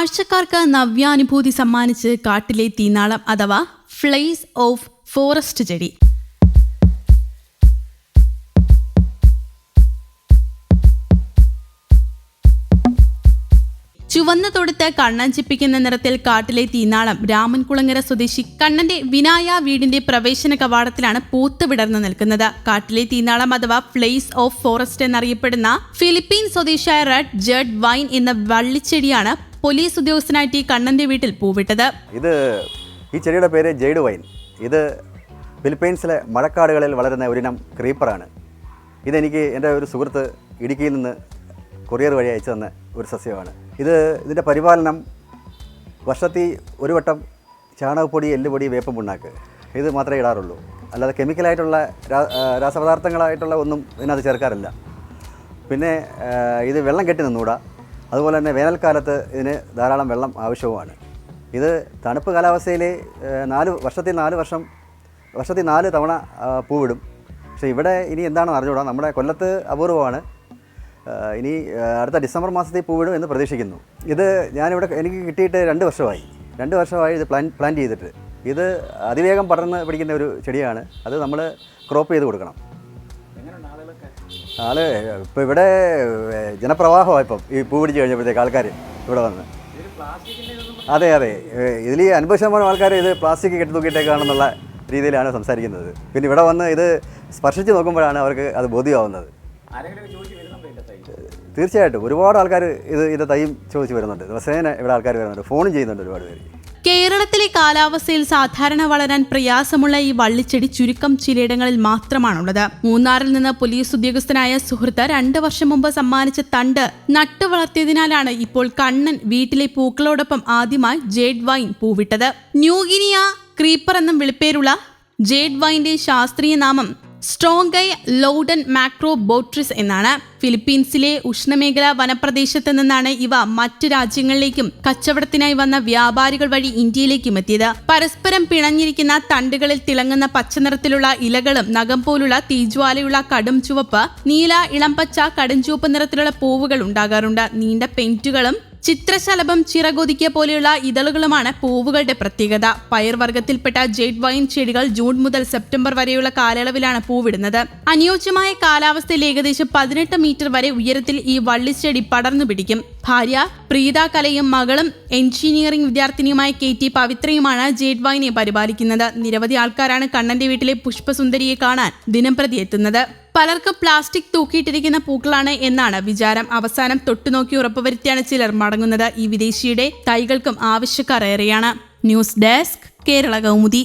കാഴ്ചക്കാർക്ക് നവ്യാനുഭൂതി സമ്മാനിച്ച് കാട്ടിലെ തീനാളം അഥവാ ഫ്ലേസ് ഓഫ് ഫോറസ്റ്റ് ചെടി. ചുവന്ന തൊടുത്ത് കണ്ണഞ്ചിപ്പിക്കുന്ന നിറത്തിൽ കാട്ടിലെ തീനാളം രാമൻകുളങ്ങര സ്വദേശി കണ്ണന്റെ വിനായ വീടിന്റെ പ്രവേശന കവാടത്തിലാണ് പൂത്ത് വിടർന്നു നിൽക്കുന്നത്. കാട്ടിലെ തീനാളം അഥവാ ഫ്ലേസ് ഓഫ് ഫോറസ്റ്റ് എന്നറിയപ്പെടുന്ന ഫിലിപ്പീൻ സ്വദേശിയായ റെഡ് ജഡ് വൈൻ എന്ന വള്ളിച്ചെടിയാണ് പോലീസ് ഉദ്യോഗസ്ഥനായിട്ട് കണ്ണന്റെ വീട്ടിൽ പൂവിട്ടത്. ഇത് ഈ ചെടിയുടെ പേര് ജെയ്ഡ് വൈൻ. ഇത് ഫിലിപ്പൈൻസിലെ മഴക്കാടുകളിൽ വളരുന്ന ഒരിനം ക്രീപ്പറാണ്. ഇതെനിക്ക് എന്റെ ഒരു സുഹൃത്ത് ഇടുക്കിയിൽ നിന്ന് കൊറിയർ വഴി അയച്ചു തന്ന ഒരു സസ്യമാണ്. ഇത് ഇതിന്റെ പരിപാലനം വർഷത്തിൽ ഒരു വട്ടം ചാണകപ്പൊടി എല്ലുപൊടി വേപ്പം പുണ്ണാക്ക് ഇത് മാത്രമേ ഇടാറുള്ളൂ. അല്ലാതെ കെമിക്കലായിട്ടുള്ള രാസപദാർത്ഥങ്ങളായിട്ടുള്ള ഒന്നും ഇതിനകത്ത് ചേർക്കാറില്ല. പിന്നെ ഇത് വെള്ളം കെട്ടി നിന്നൂടാ. അതുപോലെ തന്നെ വേനൽക്കാലത്ത് ഇതിന് ധാരാളം വെള്ളം ആവശ്യവുമാണ്. ഇത് തണുപ്പ് കാലാവസ്ഥയിൽ നാല് വർഷത്തിൽ നാല് വർഷം വർഷത്തിൽ നാല് തവണ പൂവിടും. പക്ഷേ ഇവിടെ ഇനി എന്താണെന്ന് അറിഞ്ഞുകൂടാ. നമ്മുടെ കൊല്ലത്ത് അപൂർവമാണ്. ഇനി അടുത്ത ഡിസംബർ മാസത്തിൽ പൂവിടും എന്ന് പ്രതീക്ഷിക്കുന്നു. ഇത് ഞാനിവിടെ എനിക്ക് കിട്ടിയിട്ട് രണ്ട് വർഷമായി. രണ്ട് വർഷമായി ഇത് പ്ലാൻ പ്ലാൻ ചെയ്തിട്ട്. ഇത് അതിവേഗം പടർന്ന് പിടിക്കുന്ന ഒരു ചെടിയാണ്. അത് നമ്മൾ ക്രോപ്പ് ചെയ്ത് കൊടുക്കണം. ആൾ ഇപ്പം ഇവിടെ ജനപ്രവാഹമാണ് ഇപ്പം. ഈ പൂ പിടിച്ച് കഴിഞ്ഞപ്പോഴത്തേക്ക് ആൾക്കാർ ഇവിടെ വന്ന്. അതെ അതെ. ഇതിൽ അൻപത് ശതമാനം ആൾക്കാർ ഇത് പ്ലാസ്റ്റിക് കെട്ടി തൂക്കിയിട്ടേക്കാണെന്നുള്ള രീതിയിലാണ് സംസാരിക്കുന്നത്. പിന്നെ ഇവിടെ വന്ന് ഇത് സ്പർശിച്ച് നോക്കുമ്പോഴാണ് അവർക്ക് അത് ബോധ്യമാവുന്നത്. തീർച്ചയായിട്ടും. ഒരുപാട് ആൾക്കാർ ഇത് ഇത് തൈ ചോദിച്ച് വരുന്നുണ്ട്. ദിവസേന ഇവിടെ ആൾക്കാർ വരുന്നുണ്ട്. ഫോണും ചെയ്യുന്നുണ്ട് ഒരുപാട് പേര്. കേരളത്തിലെ കാലാവസ്ഥയിൽ സാധാരണ വളരാൻ പ്രയാസമുള്ള ഈ വള്ളിച്ചെടി ചുരുക്കം ചിലയിടങ്ങളിൽ മാത്രമാണുള്ളത്. മൂന്നാറിൽ നിന്ന് പോലീസ് ഉദ്യോഗസ്ഥനായ സുഹൃത്ത് രണ്ട് വർഷം മുമ്പ് സമ്മാനിച്ച തണ്ട് നട്ടു വളർത്തിയതിനാലാണ് ഇപ്പോൾ കണ്ണൻ വീട്ടിലെ പൂക്കളോടൊപ്പം ആദ്യമായി ജേഡ് വൈൻ പൂവിട്ടത്. ന്യൂഗിനിയ ക്രീപ്പർ എന്നും വിളിപ്പേരുള്ള ജേഡ് വൈന്റെ ശാസ്ത്രീയ നാമം സ്ട്രോങ്കൈ ലൗഡൻ മാക്രോ ബോട്രിസ് എന്നാണ് ഫിലിപ്പീൻസിലെ ഉഷ്ണമേഖലാ വനപ്രദേശത്ത് നിന്നാണ് ഇവ മറ്റു രാജ്യങ്ങളിലേക്കും കച്ചവടത്തിനായി വന്ന വ്യാപാരികൾ വഴി ഇന്ത്യയിലേക്കും എത്തിയത്. പരസ്പരം പിണഞ്ഞിരിക്കുന്ന തണ്ടുകളിൽ തിളങ്ങുന്ന പച്ചനിറത്തിലുള്ള ഇലകളും നഖം പോലുള്ള തീജ്വാലയുള്ള കടും ചുവപ്പ് നീല ഇളംപച്ച കടും ചുവപ്പ് നിറത്തിലുള്ള പൂവുകൾ ഉണ്ടാകാറുണ്ട്. നീണ്ട പെയിന്റുകളും ചിത്രശലഭം ചിറകൊതുക്കിയ പോലെയുള്ള ഇതളുകളുമാണ് പൂവുകളുടെ പ്രത്യേകത. പയർവർഗത്തിൽപ്പെട്ട ജെയ്ഡ് വൈൻ ചെടികൾ ജൂൺ മുതൽ സെപ്റ്റംബർ വരെയുള്ള കാലയളവിലാണ് പൂവിടുന്നത്. അനുയോജ്യമായ കാലാവസ്ഥയിൽ ഏകദേശം പതിനെട്ട് മീറ്റർ വരെ ഉയരത്തിൽ ഈ വള്ളിച്ചെടി പടർന്നു പിടിക്കും. ഭാര്യ പ്രീത കലയും മകളും എഞ്ചിനീയറിംഗ് വിദ്യാർത്ഥിനിയുമായ കെ ടി പവിത്രയുമാണ് ജെയ്ഡ് വൈനെ പരിപാലിക്കുന്നത്. നിരവധി ആൾക്കാരാണ് കണ്ണന്റെ വീട്ടിലെ പുഷ്പസുന്ദരിയെ കാണാൻ ദിനംപ്രതി എത്തുന്നത്. പലർക്കും പ്ലാസ്റ്റിക് തൂക്കിയിട്ടിരിക്കുന്ന പൂക്കളാണ് എന്നാണ് വിചാരം. അവസാനം തൊട്ടുനോക്കി ഉറപ്പുവരുത്തിയാണ് ചിലർ മടങ്ങുന്നത്. ഈ വിദേശിയുടെ തൈകൾക്കും ആവശ്യക്കാർ ഏറെയാണ് ന്യൂസ് ഡെസ്ക് കേരള കൗമുദി.